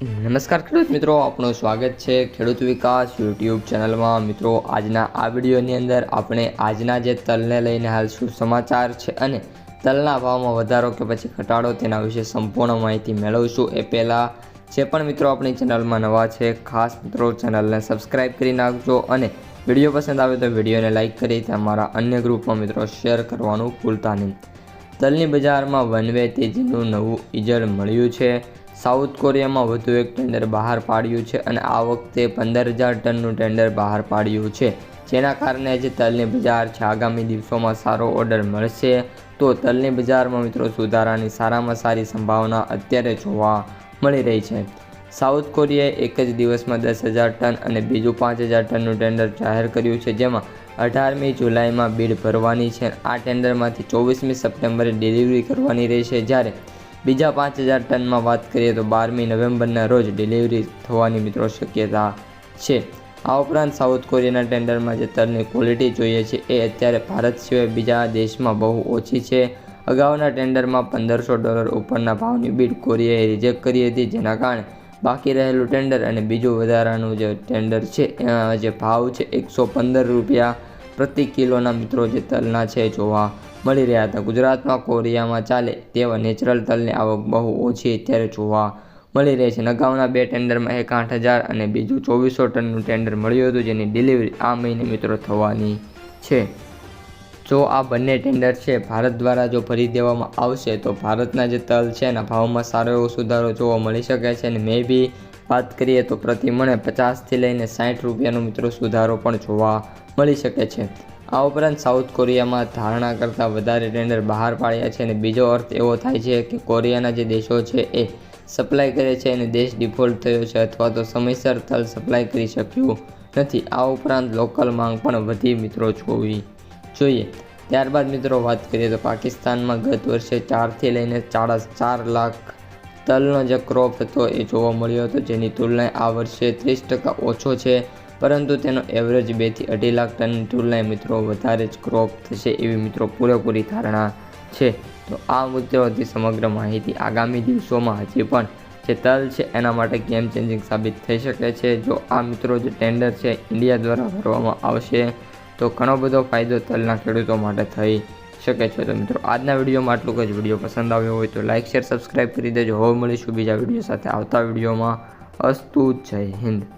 નમસ્કાર ખેડૂત મિત્રો આપણું સ્વાગત છે ખેડૂત વિકાસ યુટ્યુબ ચેનલમાં. મિત્રો, આજના આ વિડીયોની અંદર આપણે આજના જે તલને લઈને હાલ શું સમાચાર છે અને તલના ભાવમાં વધારો કે પછી ઘટાડો તેના વિશે સંપૂર્ણ માહિતી મેળવીશું. એ પહેલાં, જે પણ મિત્રો આપણી ચેનલમાં નવા છે, ખાસ મિત્રો ચેનલને સબસ્ક્રાઈબ કરી નાખજો અને વીડિયો પસંદ આવે તો વિડીયોને લાઇક કરી તમારા અન્ય ગ્રુપમાં મિત્રો શેર કરવાનું ભૂલતા નહીં. તલની બજારમાં વન વે તેજીનું નવું ઇજળ મળ્યું છે. સાઉથ કોરિયામાં વધુ એક ટેન્ડર બહાર પાડ્યું છે અને આ વખતે પંદર હજાર ટનનું ટેન્ડર બહાર પાડ્યું છે. જેના કારણે જે તલની બજાર છે. આગામી દિવસોમાં સારો ઓર્ડર મળશે તો તલની બજારમાં મિત્રો સુધારાની સારામાં સારી સંભાવના અત્યારે જોવા મળી રહી છે. સાઉથ કોરિયાએ એક જ દિવસમાં દસ હજાર ટન અને બીજું પાંચ હજાર ટનનું ટેન્ડર જાહેર કર્યું છે. જેમાં અઢારમી જુલાઈમાં બીડ ભરવાની છે. આ ટેન્ડરમાંથી ચોવીસમી સપ્ટેમ્બરે ડિલિવરી કરવાની રહેશે. જ્યારે બીજા પાંચ હજાર ટનમાં વાત કરીએ તો બારમી નવેમ્બરના રોજ ડિલિવરી થવાની મિત્રો શક્યતા છે. આ ઉપરાંત સાઉથ કોરિયાના ટેન્ડરમાં જે તરની ક્વોલિટી જોઈએ છે એ અત્યારે ભારત સિવાય બીજા દેશમાં બહુ ઓછી છે. અગાઉના ટેન્ડરમાં પંદરસો ડોલર ઉપરના ભાવની બીડ કોરિયાએ રિજેક્ટ કરી હતી, જેના કારણે બાકી રહેલું ટેન્ડર અને બીજું વધારાનું જે ટેન્ડર છે જે ભાવ છે, એકસો પંદર રૂપિયા પ્રતિ કિલોના મિત્રો જે તલના છે જોવા મળી રહ્યા હતા. ગુજરાતમાં કોરિયામાં ચાલે તેવા નેચરલ તલની આવક બહુ ઓછી અત્યારે જોવા મળી રહી છે. અગાઉના બે ટેન્ડરમાં એક આઠ હજાર અને બીજું ચોવીસો ટનનું ટેન્ડર મળ્યું હતું, જેની ડિલિવરી આ મહિને મિત્રો થવાની છે. જો આ બંને ટેન્ડર છે, ભારત દ્વારા જો ભરી દેવામાં આવશે, તો ભારતના જે તલ છે, એના ભાવમાં સારો એવો સુધારો જોવા મળી શકે છે. અને મે બી વાત કરીએ તો પ્રતિ મણે પચાસથી લઈને સાઠ રૂપિયાનો મિત્રો સુધારો પણ જોવા મળી શકે છે. આ ઉપરાંત સાઉથ કોરિયામાં ધારણા કરતાં વધારે ટેન્ડર બહાર પાડ્યા છે અને બીજો અર્થ એવો થાય છે કે કોરિયાના જે દેશો છે એ સપ્લાય કરે છે અને દેશ ડિફોલ્ટ થયો છે અથવા તો સમયસર તલ સપ્લાય કરી શક્યું નથી. આ ઉપરાંત લોકલ માંગ પણ વધી મિત્રો જોવી જોઈએ. ત્યારબાદ મિત્રો વાત કરીએ તો પાકિસ્તાનમાં ગત વર્ષે ચારથી લઈને સાડા ચાર લાખ તલનો જે ક્રોપ હતો એ જોવા મળ્યો હતો જેની તુલનાએ આ વર્ષે ત્રીસ ટકા ઓછો છે. પરંતુ તેનો એવરેજ બેથી અઢી લાખ ટનની તુલનાએ મિત્રો વધારે જ ક્રોપ થશે એવી મિત્રો પૂરેપૂરી ધારણા છે. તો આ મુદ્દાઓથી સમગ્ર માહિતી આગામી દિવસોમાં હજી પણ જે તલ છે એના માટે ગેમ ચેન્જિંગ સાબિત થઈ શકે છે. જો આ મિત્રો જે ટેન્ડર છે ઇન્ડિયા દ્વારા ભરવામાં આવશે, તો ઘણો બધો ફાયદો તલના ખેડૂતો માટે થઈ શકે છે. તો મિત્રો, આજના વિડીયોમાં આટલું જ. વીડિયો પસંદ આવ્યો હોય તો લાઇક શેર સબસ્ક્રાઈબ કરી દેજો. હવે મળીશું બીજા વીડિયો સાથે આવતા વિડીયોમાં. અસ્તુ, જય હિન્દ.